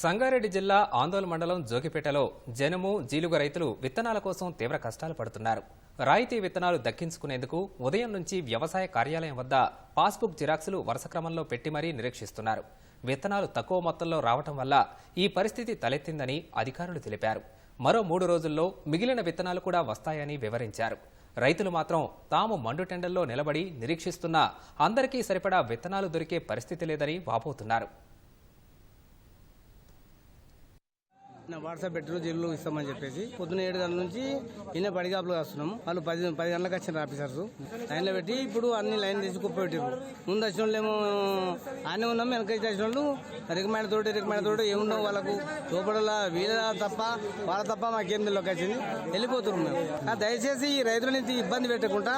సంగారెడ్డి జిల్లా ఆందోళన మండలం జోగిపేటలో జనుము జీలుగ రైతులు విత్తనాల కోసం తీవ్ర కష్టాలు పడుతున్నారు. రాయితీ విత్తనాలు దక్కించుకునేందుకు ఉదయం నుంచి వ్యవసాయ కార్యాలయం వద్ద పాస్బుక్ జిరాక్సులు వరుస క్రమంలో పెట్టి మరీ నిరీక్షిస్తున్నారు. విత్తనాలు తక్కువ మొత్తంలో రావటం వల్ల ఈ పరిస్థితి తలెత్తిందని అధికారులు తెలిపారు. మరో మూడు రోజుల్లో మిగిలిన విత్తనాలు కూడా వస్తాయని వివరించారు. రైతులు మాత్రం తాము మండుటెండల్లో నిలబడి నిరీక్షిస్తున్నా అందరికీ సరిపడా విత్తనాలు దొరికే పరిస్థితి లేదని వాపోతున్నారు. నా వాట్సాప్ పెట్టిన జిల్లు ఇస్తామని చెప్పేసి. పొద్దున ఏడు గంటల నుంచి ఈయన పడిగాపులు వస్తున్నాము వాళ్ళు పది పది గంటలకు వచ్చిన ఆఫీసర్స్. లైన్లో పెట్టి ఇప్పుడు అన్ని లైన్ తీసి కుప్పబెట్టారు ముందు వచ్చిన వాళ్ళు ఏమో ఆనే ఉన్నాము వెనక వచ్చిన వాళ్ళు రికమెండ్ తోటి రికమెండ్ తోటి ఏముండవు వాళ్ళకు లోపల వీళ్ళ తప్ప వాళ్ళ తప్ప మాకేం తెలియక వచ్చింది. వెళ్ళిపోతున్నాం మేము. దయచేసి ఈ రైతులని ఇబ్బంది పెట్టకుండా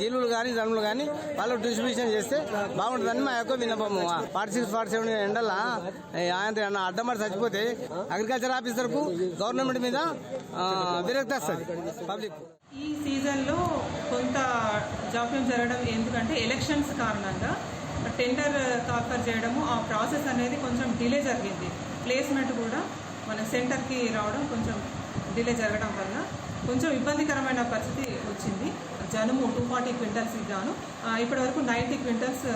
జీలులు కానీ జనములు కానీ వాళ్ళు డిస్ట్రిబ్యూషన్ చేస్తే బాగుంటుందని మా యొక్క విన్నపము. ఫార్టీ సిక్స్ ఫార్టీ సెవెన్ ఎండల ఆయన అడ్డమడి చచ్చిపోతే అగ్రికల్చర్ ఆఫీసర్కు గవర్నమెంట్ మీద విరక్తి వస్తుంది పబ్లిక్ ఈ సీజన్లో కొంత జాప్యం జరగడం ఎందుకంటే ఎలక్షన్స్ కారణంగా టెండర్ కాఫర్ చేయడము ఆ ప్రాసెస్ అనేది కొంచెం డిలే జరిగింది. ప్లేస్మెంట్ కూడా మన సెంటర్కి రావడం కొంచెం డిలే జరగడం వల్ల కొంచెం ఇబ్బందికరమైన పరిస్థితి వచ్చింది. జనుము టూ ఫార్టీ క్వింటల్స్ ఇద్దాను ఇప్పటి వరకు నైంటీ క్వింటల్స్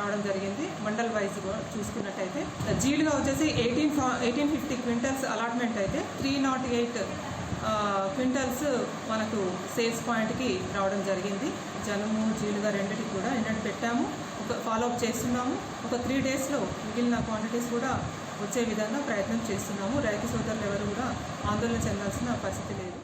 రావడం జరిగింది. మండల్ వైజ్ చూసుకున్నట్టయితే. జీలుగా వచ్చేసి eighteen eighteen fifty quintals allotment అయితే త్రీ నాట్ ఎయిట్ క్వింటల్స్ మనకు సేల్స్ పాయింట్కి రావడం జరిగింది. జనము జీలుగా రెండిటికి కూడా ఎండటి పెట్టాము. ఒక ఫాలోఅప్ చేస్తున్నాము. ఒక త్రీ డేస్లో మిగిలిన క్వాంటిటీస్ కూడా వచ్చే విధంగా ప్రయత్నం చేస్తున్నాము. రైతు సోదరులు ఎవరు కూడా ఆందోళన చెందాల్సిన పరిస్థితి లేదు.